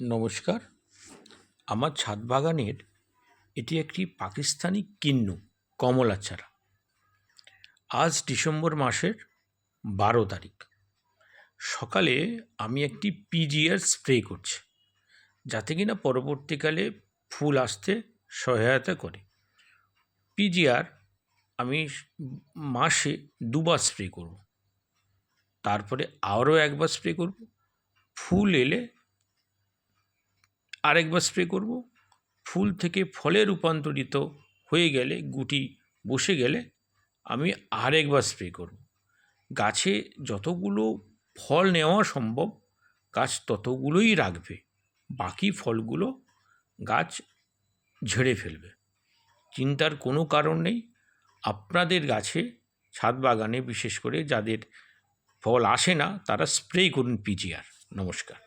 নমস্কার। আমার ছাদ বাগানের এটি একটি পাকিস্তানি কিন্নু, কমলা চারা। আজ ডিসেম্বর মাসের বারো তারিখ। সকালে আমি একটি পিজিআর স্প্রে করছি, যাতে কিনা পরবর্তীকালে ফুল আসতে সহায়তা করে। পিজিআর আমি মাসে দুবার স্প্রে করব। তারপরে আরও একবার স্প্রে করব। ফুল এলে আরেকবার স্প্রে করব। ফুল থেকে ফলে রূপান্তরিত হয়ে গেলে, গুটি বসে গেলে আমি আরেকবার স্প্রে করব। গাছে যতগুলো ফল নেওয়া সম্ভব, গাছ ততগুলোই রাখবে। বাকি ফলগুলো গাছ ঝেড়ে ফেলবে। চিন্তার কোনো কারণ নেই। আপনাদের গাছে ছাদ বাগানে, বিশেষ করে যাদের ফল আসে না, তারা স্প্রে করুন পিজিআর। নমস্কার।